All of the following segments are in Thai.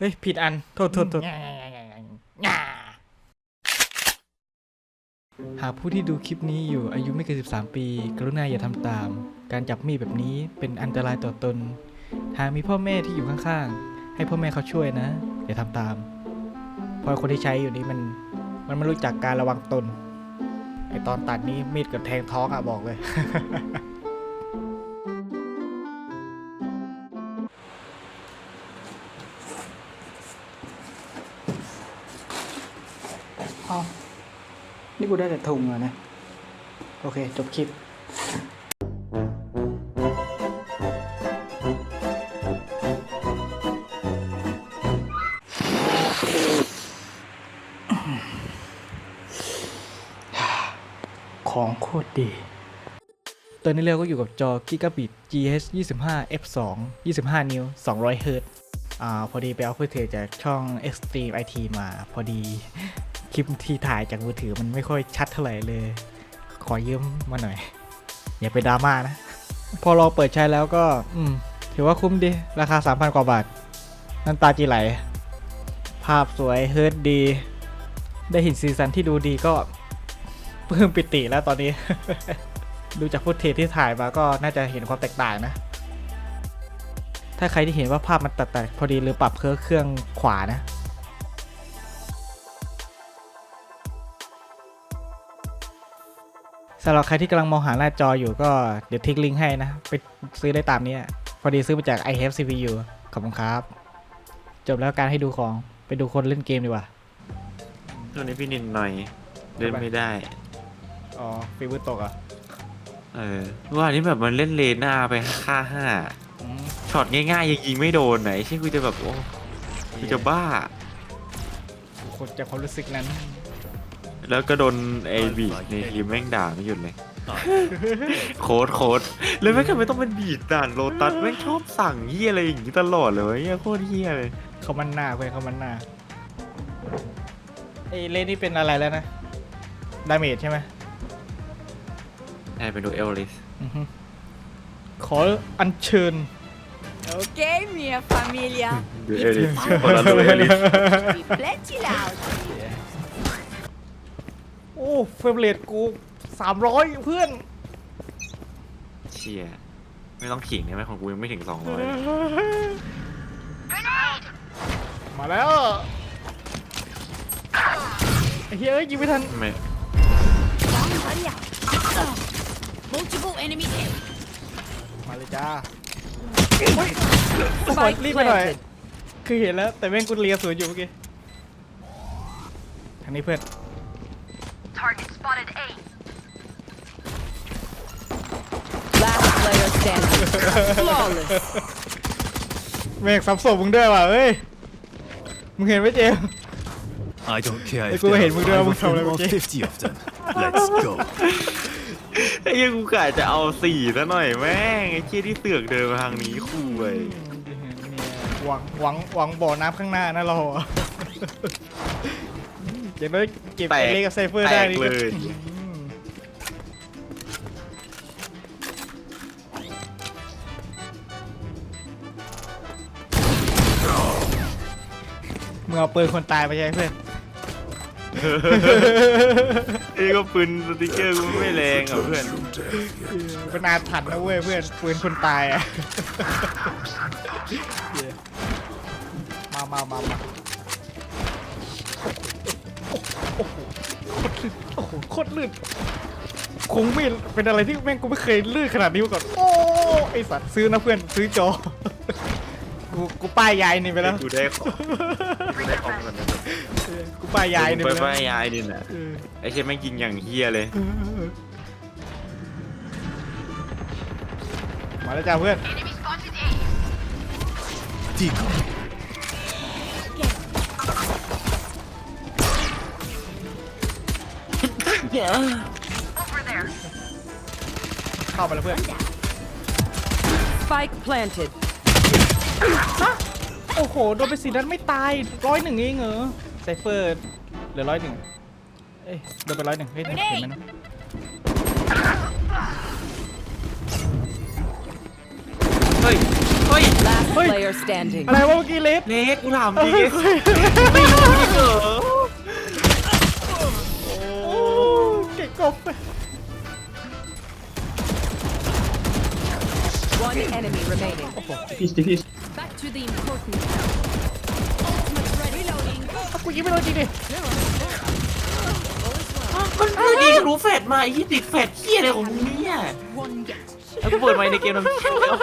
เฮ้ย ผิดอัน โทษโทษโทษหากผู้ที่ดูคลิปนี้อยู่อายุไม่เกิน 13 ปี กรุณาอย่าทำตาม การจับมีดแบบนี้เป็นอันตรายต่อตน หากมีพ่อแม่ที่อยู่ข้างๆ ให้พ่อแม่เขาช่วยนะ อย่าทำตาม เพราะคนที่ใช้อยู่นี้มัน มันไม่รู้จักการระวังตน ไอตอนตัดนี้มีดเกับแทงท้องอะบอกเลย กูได้แต่ทุงอะนะ โอเค จบคลิปของโคตรดีตอนนี้เราก็อยู่กับจอ Gigabit GH 25 f2 25 นิ้ว 200 h z อ่า พอดีไปเอาฟุตเทจจากช่อง Extreme IT มา พอดี คลิปที่ถ่ายจากมือถือมันไม่ค่อยชัดเท่าไหร่เลย ขอยืมมาหน่อย อย่าไปดราม่านะ พอเราเปิดใช้แล้วก็ อืม ถือว่าคุ้มดี ราคา 3,000 กว่าบาทน้ำตาจีไหล ภาพสวยเฮิร์ตดี ได้เห็นซีซันที่ดูดีก็เพิ่มปิติแล้วตอนนี้ ดูจากฟุตเทจที่ถ่ายมาก็น่าจะเห็นความแตกต่างนะ ถ้าใครที่เห็นว่าภาพมันตัดๆพอดีหรือปรับเครื่องเครื่องขวานะ สำหรับใครที่กำลังมองหาหน้าจออยู่ก็เดี๋ยวทิ้งลิงก์ให้นะ ไปซื้อได้ตามนี้พอดีซื้อมาจาก i have CPU ขอบคุณครับ จบแล้วการให้ดูของไปดูคนเล่นเกมดีกว่า ตัวนี้พี่นินหน่อยเล่นไม่ได้ อ๋อฟีเวอร์ตกอะ เออว่านี่แบบมันเล่นเลน่าไปค่าห้าอืมช็อตง่ายๆยังยิงไม่โดนไหนใช่กูจะแบบโอ้กูจะบ้าคนจากความรู้สึกนั้น แล้วก็โดนไอ้บีดในทีมแม่งด่าไม่หยุดเลย โค้ดโค้ดแล้วแม่งทำไมต้องเป็นบีดด่านโลตัสแม่งชอบสั่งเฮียอะไรอย่างนี้ตลอดเลยเว้ยเหี้ยโคตรเฮียเลยเขามันหน้าเพื่อนเขามันหน้าไอ้เล่นนี่เป็นอะไรแล้วนะดาเมจใช่ไหมให้ไปดูเอลลิสอือฮึขออัญเชิญ Ok, mia famiglia. ดูเอลลิสคนละดูเอลลิส Rifletti l'auto. โอ้เฟรมเรทกูสามร้อยเพื่อนเชียไม่ต้องขิงได้ไหมของกูยังไม่ถึงสองร้อยมาแล้วไอ้เฮ้ยเอ้ยยิงไม่ทันไม่ Maria. Multiple enemy hit. มาเลยจ้าโอ้ยขอรีบไปหน่อย คือเห็นแล้ว แต่แม่งกูเลียสวนอยู่เมื่อกี้ทางนี้เพื่อน Target spotted A. Last player standing. Flawless. แม่งซ้ำศพมึงด้วยว่ะเอ้ย มึงเห็นไหมเจมส์ I don't care Hey, if go there ahead, are we'll do five our of them cover, or okay? fifty of them. Let's go. ไอ้เหี้ยังกูกะจะเอาสี่ซะหน่อยแม่งไอ้เชี่ยที่เสือกเดินมาทางนี้คู่เว้ยหวังหวังหวังบ่อน้ำข้างหน้านะเราอะ เก็บไว้เก็บแตไอ้กเล็กกับไซเฟอร์แตได้กนี่เลก็ย มึงเอาปืนคนตายไปใช่ไหมเพื่อนไอ้ก็ปืนสติกเกอร์กูไม่แรงอะเพื่อน เป็นอาถรรพ์นะเว้ยเพื่อนปืนคนตายอะมามามามา โอ้โหโคตรลื่นคงไมีดเป็นอะไรที่แม่งกูไม่เคยลื่นขนาดนี้มาก่อนโอ้ไอสัตว์ซื้อนะเพื่อนซื้อจอ กูกูป้ายยายนี่ไปแล้วกูได้ของกูได้ของกันนะกูป้ายยายนี่ไปไปแล้วป้ายยายดิน่ะไอ้เช่ยแม่งยิงอย่างเฮียเลย มาแล้วจ้าเพื่อน Enemy spotted A. Decoy. เข้ามาแล้วเพื่อน Spike planted. โอ้โห โดนไปสีนั้นไม่ตายร้อยหนึ่งเองเหรอไซเฟอร์เหลือร้อยหนึ่งเอ้ยโดนไปร้อยหนึ่งเฮ้ยเห็นไหมนะเฮ้ย เฮ้ย Last Oi. player standing. อะไรวะเมื่อกี้เลสเลสกูถามจริงเฮ้ยไม่รู้จริงเหรอ ก่งกบ One enemy remaining. Back to the important part. Ultimate ready. Reloading. กูยิงไม่โดนจริงดิมันไม่ดีรู้แฟดมาไอ้ที่ติดแฟดเฮี้ยอะไรของมึงเนี่ย One get. แล้วกูเปิดไมค์ในเกมทำเชี่ยแล้ว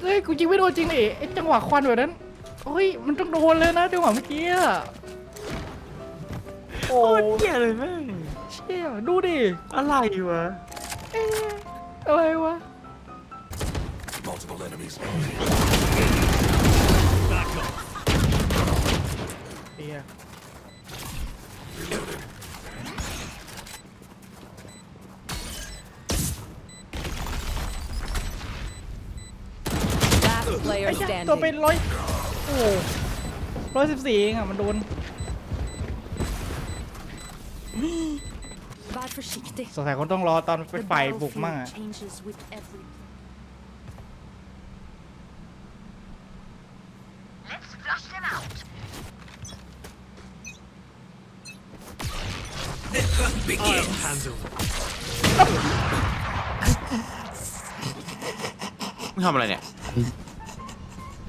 เฮ้ยกูยิงไม่โดนจริงดิไอ้จังหวะควันแบบนั้นเฮ้ยมันต้องโดนเลยนะจังหวะเมื่อกี้อะ โอ้โคตรเฮี้ยเลยแม่งเชี่ยดูดิ อะไรวะเอ๊ะอะไรวะ Multiple enemies. เฮีย Last player ไอ้เหี้ยตัวเป็น standing. ร้อยโอ้ร้อยสิบสี่เองอะ มันโดน Var försiktig. สงสัยคนต้องรอตอนเป็น The ฝ่ายบุกมั่ง battlefield อะ changes with every Let's flush them out. มึงทำอะไรเนี่ย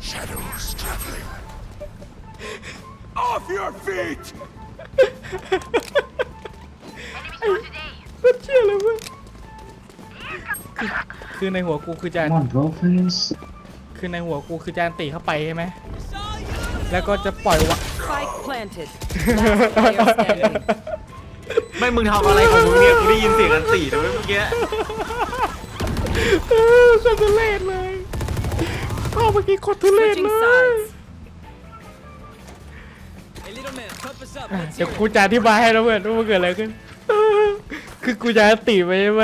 Shadows traveling. Off your feet! คือคือในหัวกูคือจะ Come on, bro, please. คือในหัวกูคือจะอันตีเข้าไปใช่ไหมแล้วก็จะปล่อยวะ Spike planted. Last player standing. ไม่มึงทำอะไรของมึงเนี่ยกูได้ยินเสียงอันตีด้วยเมื่อกี้เออโคตรทุเรศเลยพ่อเมื่อกี้โคตรทุเรศ Switching เลย sides. เดี๋ยวกูจะอธิบายให้นะเพื่อนว่ามันเกิดอะไรขึ้น คือกูจะตีไปใช่ไหม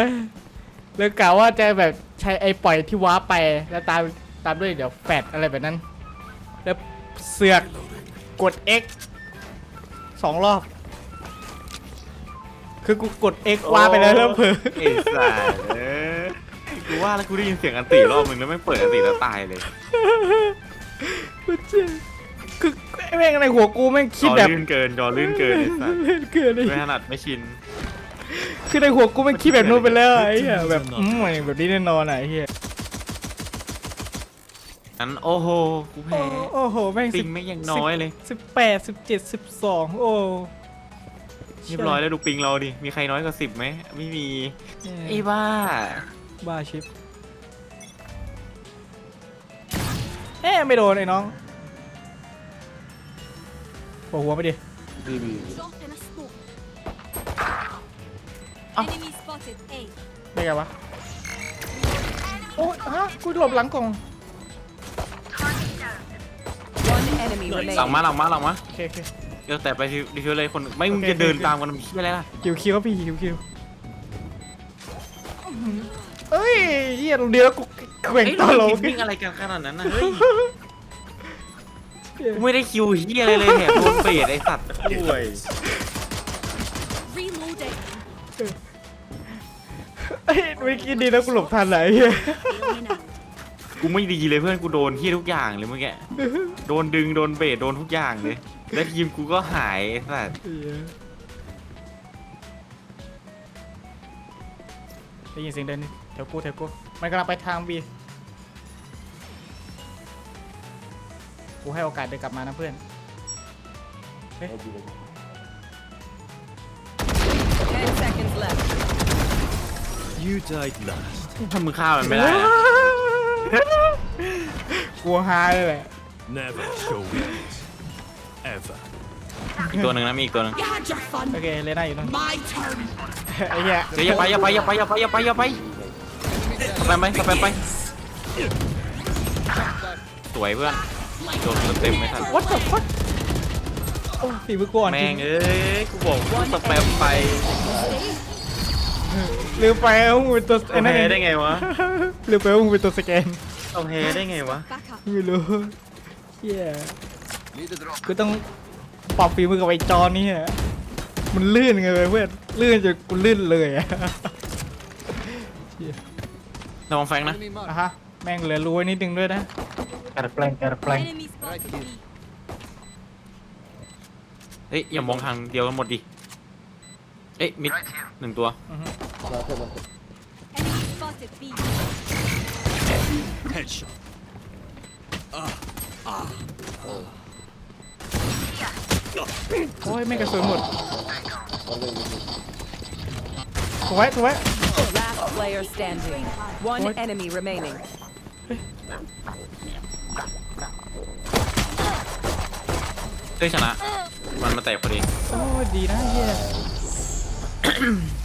แล้วกะว่าจะแบบ ใช้ไอ้ปล่อยที่ว้าร์ปไปแล้วตามตามด้วยเดี๋ยวแฟดอะไรแบบนั้น แล้วเสือกกด X สองรอบ คือกูกด X ว้าร์ปไปแล้วแล้วเผลอไอ้สัสเอ้ยกูว่าแล้วกูได้ยินเสียงอันตีรอบมึงแล้วไม่งเปิดอันตีแล้วตายเลยกูเจ็บคือไอ้แม่งในหัวกูแม่งจคิดอแบบลื่นเกินจอลื่นเกินไอ้สัสเล่นเกินไอ้ไม่ถนัดไม่ชิน คือในหัวกูแม่งคิดแบบนู้นไปแล้วไอ้เหี้ยแบบอืมแบบนี้แน่นอนอะไอ้เหี้ยนั้นโอ้โหกูโอ้แพ้โอ้โหแม่งติสิงบไม่งยังน้อยเลย สิบแปดสิบเจ็ดสิบสองโอ้เรียบร้อยแล้วดูปิงเราดิ มีใครน้อยกว่าสิบไหม ไม่มีไอ้บ้า บ้าชิปเอ๊ะไม่โดนไอ้น้องหัวหัวไปดิ Drop in a smoke. Enemy spotted A. ได้ไงวะ โอ้ยฮะกูหลบหลังกล่อง One enemy หลัง remaining. มาหลังมาหลังมาโอเคโอเคเดี๋ยวแต่ไปดิดิฟิวเลยคนไม่มึงโอเคจะเดินโอเคตามกันมันเชี่ยอะไรล่ะคิวคิวครับพี่คิวคิวเอ้ยเหี้ยตรงเดียวกูแข่งเอ้ยต่อเราลงคิดวิ่งอะไรกันขนาดนั้นนะเฮ้ยกูไม่ได้คิวเฮียอะไรเลยแถมโดนเปรตไอ้สัตว์ป่วย Reloading. เอ้ยเมื่อกี้ดีนะกูหลบทันไหนเหี้ย Going out. กูไม่ดีเลยเพื่อนกูโดนเฮียทุกอย่างเลยเมื่อกี้โดนดึงโดนเบรดโดนทุกอย่างเลย แล้วทีมกูก็หายไอ้สัตว์ได้ยินเสียงเดินนี่แถวกูแถวกูมันกำลังไปทางบีกูให้โอกาสเดินกลับมานะเพื่อน Ten seconds left. You died last. ถ้ามึงฆ่ามันไม่ได้นะกลัวฮาเลยแหละ Never show weakness. Ever. อีกตัวหนึ่งนะมีอีกตัวหนึ่ง You had your fun. โอเคเลน่าอยู่นั่น My turn. ไอ้เหี้ยเดี๋ยวอย่าไปอย่าไปอย่าไปอย่าไปอย่าไปอย่าไปสแปมไปสแปมไปสวยเพื่อนโดนเต็มๆไม่ทันวัดกับฟัดโอ้ฝีมือกูอ่อนจแม่ริงงเอ้ยกูบอกกูสแปมไป ลืมไปว่ามึงเป็นตัวไอ้เอานั่นแพ้เองได้ไงวะลืมไปว่ามึงเป็นตัวสแกนเอาแพ้ได้ไงวะ Back up. ไม่รู้เหี้ยกูต้องปรับฝีมือกับไอ้จอนนี่ฮะมันลื่นไงเว้ยเพื่อนลื่นจนกูลื่นเลยอะระวังแฟงนะอะฮะแม่งเหลือรู้ไว้นิดนึงด้วยนะการแปลงการแปลง Enemy spotted B. เฮ้ยอย่ามองทางเดียวกันหมดดิ เอ้ยมิดหนึ่งตัว Enemy spotted B. Headshot. โอ้ยแม่งกระสุนหมดถูกไว้ถูกไว้ Last player standing. One What? enemy remaining. เฮ้ยชนะ มันมาแตกพอดี โอ้ยดีนะเฮีย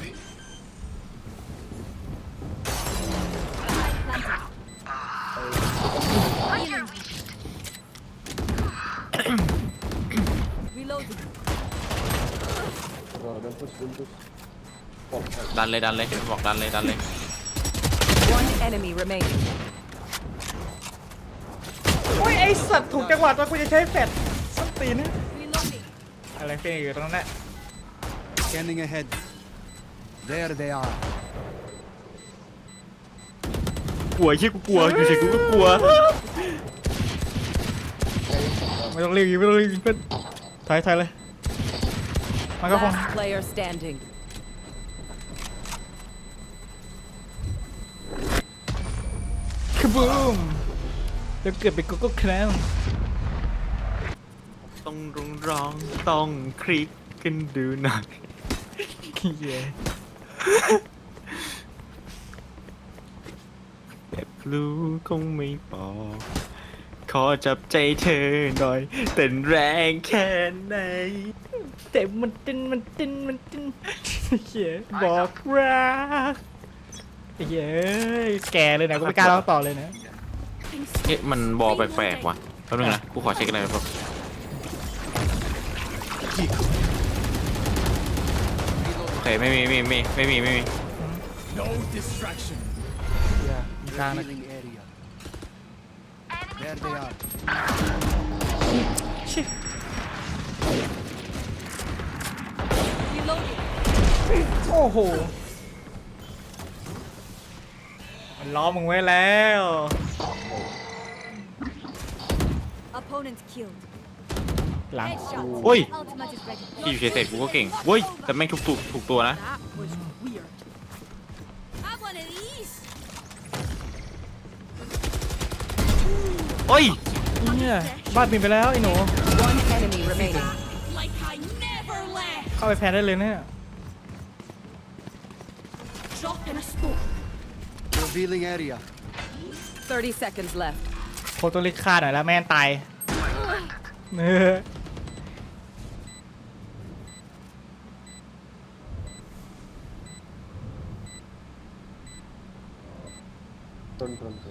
ดันเลยดันเลยบอกดันเลยดันเลย One enemy remaining. โอ้ยไอสัตว์ถูกจังหวะตอนกูจะใช้แฟดส้นตีนนะ Reloading. อะไรเป็นอยู่ตรงนั้น Scanning ahead. There they are. กลัวเชี่ยกูกลัวอยู่เฉยกูก็กลัวไม่ต้องรีบยิงไม่ต้องรีบยิงเพื่อนถอยถอยเลย มันก็คง Last player standing. คือบูมเดี๋ยวเกิดเป็นกุ๊กกุ๊กแคลมต้องร้องร้องต้องคลิกกันดูหน่อยเหี้ยแบบรู้คงไม่บอก ขอจับใจเธอหน่อยเต้นแรงแค่ไหนแต่มันตินมันตินมันตินเหี้ยบอกรักไอ้เหี้ยแก่เลยนะกูไม่กล้าเล่าต่อเลยนะเอ๊ะมันบอลแปลกๆว่ะแป๊บนึงนะกูขอเช็คอะไรแป๊บโอเคไม่มีไม่มีไม่มีไม่มี No distraction. เหี้ยมีกลางนะ Healing area. There they are. ชิ Reloading. โอ้โห มันล้อมึงไว้แล้ว Opponent killed. หลัง Headshot. โอ้ย Ultimate is ready. ที่อยู่เฉยๆกูก็เก่งเว้ยแต่แม่งทุกตัวถูกตัวนะ That was weird. Have one of these. โอ้ยเนี่ยบ้านบินไปแล้วไอ้หนู One enemy remaining. Like I never left. เข้าไปแพนได้เลยเนี่ย Drop in a smoke. Revealing area. 30 seconds left. โคตัวลิฆ่าหน่อยแล้วแม่นตายเออเฮ้ยอย่า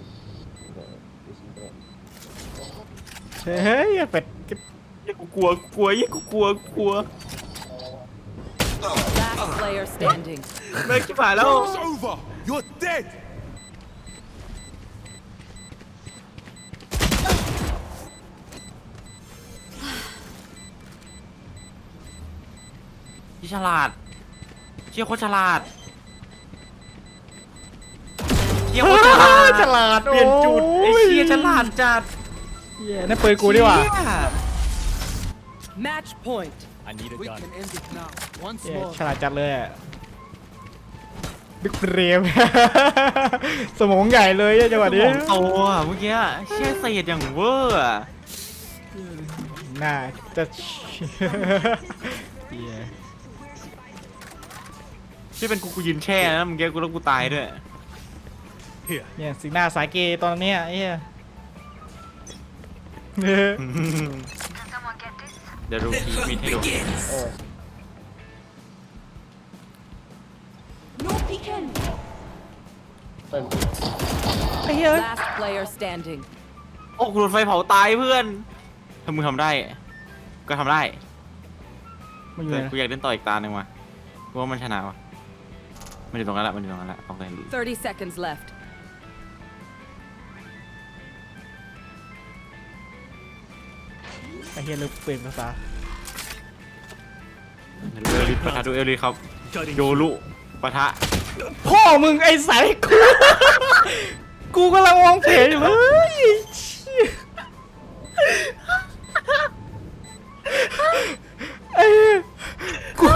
เป็ดยี่กูกลัวกลัวยี่กูกลัวกลัว Last player standing. แม่งชิบหายแล้ว It's over. You're dead. ที่ฉลาด เชี่ยโคตรฉลาดเชี่ยโคตรฉลาด ฉลาดเปลี่ยนจุดไอ้เชี่ยฉลาดจัด เหี้ยนั่นปืนกูดีกว่าเชี่ย Match point. I need a gun. We can end it now. Once เหี้ย more. ฉลาดจัดเลยอะบิ๊กเรียมสมองใหญ่เลยอะจังหวะนี้สมองโตอะเมื่อกี้เชี่ยเศษอย่างเวอร์อะน่าจะ เหี้ยที่เป็นกูกูยืนแช่นะเมื่อกี้กูแล้วกูตายด้วย Here. เนี่ยสีหน้าสายเกย์ตอนเนี้ยไอ้เหี้ย เดี๋ยวดูทีมีให้ดู No peeking. ไอ้เหี้ย Last player standing. อ้กูโดนไฟเผาตายเพื่อน ถ้ามึงทำได้ ก็ทำได้มันอยู่แต่ไหนกูอยากเล่นต่ออีกตาหนึ่งว่ะกูว่ามันชนะว่ะมันอยู่ตรงนั้นแหละมันอยู่ตรงนั้นแหละต้องเล่น30 seconds left. ไอ้เฮียเลิกเปลี่ยนภาษาเอลลิสปะทะดูเอลลิสครับโยรุปะทะพ่อมึงไอ้สายกู กูกำลังมองเพจอยู่เลยเชี่ยไอ้เหี้ยกู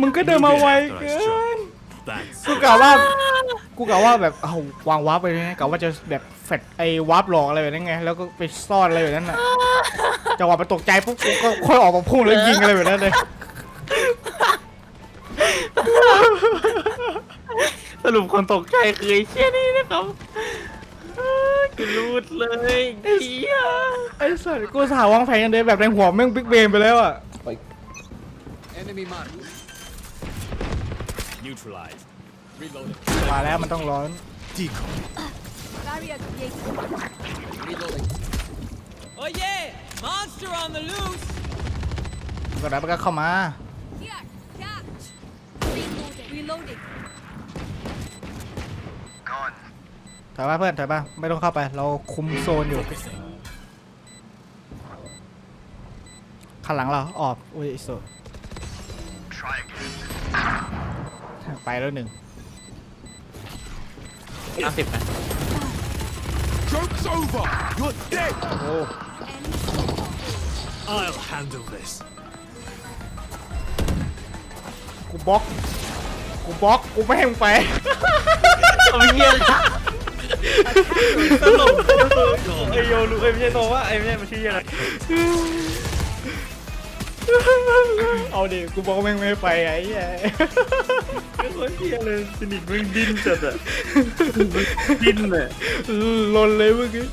มึงก็เดินมาไวเกิน Thanks. กูกะว่า กูกะว่าแบบเอาวางวาร์ปไปไงกะว่าจะแบบแฟดไอ้วาร์ปหลอกอะไรแบบนั้นไง แล้วก็ไปซ่อนอะไรแบบนั้นน่ะจังหวะมันตกใจปุ๊บกูก็ค่อยออกมาพุ่งแล้วยิงอะไรแบบนั้นเลยสรุปคนตกใจคือไอ้เชี่ยนี่นะครับเอ้ยกูรูดเลยเฮียไอ้สัสกูสาววางแผนกันเลยแบบในหัวแม่งบิ๊กเบนไปแล้วอะ Enemy mark. Neutralized. Reloading. มาแล้วมันต้องร้อน Decoy. Barrier created. Reloading. Oh yeah! Monster on the loose! ก็ได้มันก็เข้ามา Here, catch. Reloading. Reloading. ถอยมาเพื่อนถอยมาไม่ต้องเข้าไป เราคุมโซนอยู่ ข้างหลังเราออกอุ้ยไอ้โซนไปแล้วหนึ่ง ห้าสิบนะ Joke's over. You're dead. โอ้ I'll handle this. กูบล็อก กูบล็อก กูไม่ให้มึงไป เอาเฮียตลกไอโยรุไอไม่ใช่โนว่าไอไม่ใช่มันชื่ออะไร เอาดิ กูบอกว่าแม่งไม่ให้ไปไอ้เหี้ยก็คนเฮียเลยสนิทมึงดิ้นจัดอะดิ้นเลยลนเลยเมื่อกี้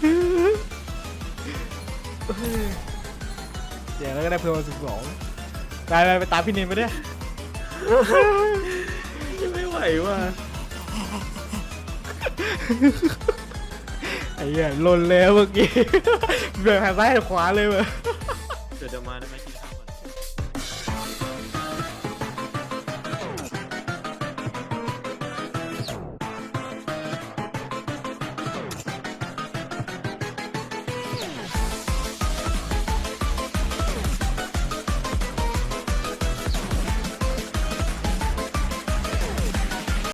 เดี๋ยวแล้วก็ได้เพิ่มมาสิบสองไปไปไปตามพี่นินไปเนี่ยยังไม่ไหวว่ะไอ้เหี้ยลนแล้วเมื่อกี้เบี่ยงหันซ้ายหันขวาเลยเว้ยเดี๋ยวเดี๋ยวมาได้ไหม